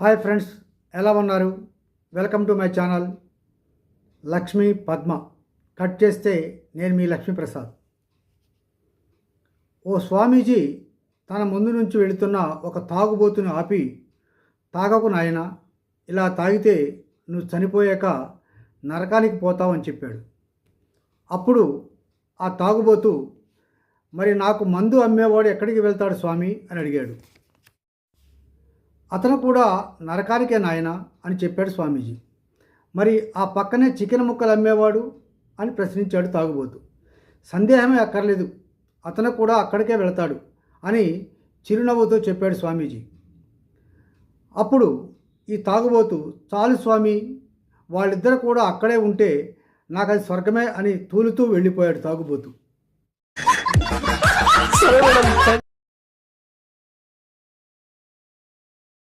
Hi friends ఎలా ఉన్నారు? Welcome to my channel Lakshmi Padma. Cut చేస్తే నేను మీ లక్ష్మీప్రసాద్ ఓ స్వామీజీ తన ముందు నుంచి వెళుతున్న ఒక తాగుబోతుని ఆపి తాగకు నాయన ఇలా తాగితే నువ్వు చనిపోయాక నరకానికి పోతావని చెప్పాడు. అప్పుడు ఆ తాగుబోతు మరి నాకు మందు అమ్మేవాడు ఎక్కడికి వెళ్తాడు స్వామి? అని అడిగాడు. అతను కూడా నరకానికే నాయన అని చెప్పాడు స్వామీజీ. మరి ఆ పక్కనే చికెన్ ముక్కలు అమ్మేవాడు అని ప్రశ్నించాడు తాగుబోతు. సందేహమే అక్కర్లేదు అతను కూడా అక్కడికే వెళతాడు అని చిరునవ్వుతో చెప్పాడు స్వామీజీ. అప్పుడు ఈ తాగుబోతు చాలు స్వామి వాళ్ళిద్దరు కూడా అక్కడే ఉంటే నాకు అది స్వర్గమే అని తూలుతూ వెళ్ళిపోయాడు తాగుబోతు.